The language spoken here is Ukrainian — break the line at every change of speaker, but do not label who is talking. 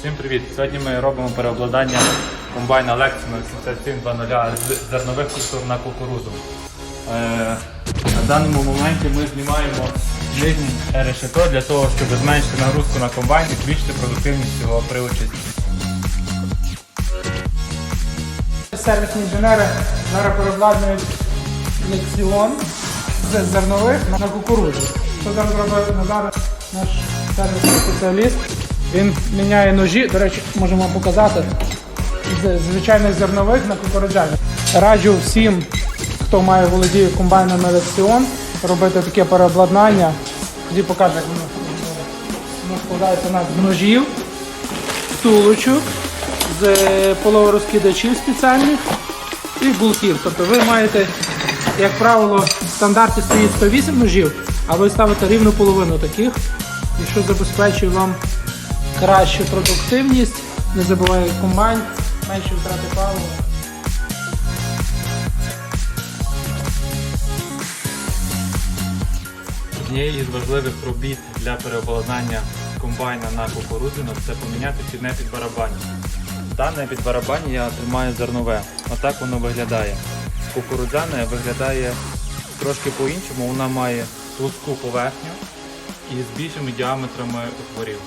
Всім привіт! Сьогодні ми робимо переобладнання комбайна Lexus 8720 з зернових культур на кукурудзу. Е, на даному моменті ми знімаємо нижнє решето для того, щоб зменшити нагрузку на комбайн і збільшити продуктивність його при очистці.
Сервісні інженери зараз переобладнують лексіон з зернових на кукурудзу. Що зараз робить Назар, наш сервісний спеціаліст? Він міняє ножі, до речі, можемо показати, з звичайних зернових на кукурудзяні. Раджу всім, хто має володіє комбайном на лексіон, робити таке переобладнання. Тоді покажу, як воно, воно складається з ножів, втулочок, з полуворозкидачів спеціальних і болтів. Тобто ви маєте, як правило, в стандарті стоїть 108 ножів, а ви ставите рівну половину таких, і що забезпечує вам кращу продуктивність, не забуває комбайн, менше втрати палива.
Однією із важливих робіт для переобладнання комбайна на кукурудзяну це поміняти вхідне підбарабання. Дане підбарабання я тримаю зернове. Отак воно виглядає. Кукурудзяне виглядає трошки по-іншому, вона має плоску поверхню і з більшими діаметрами отворів.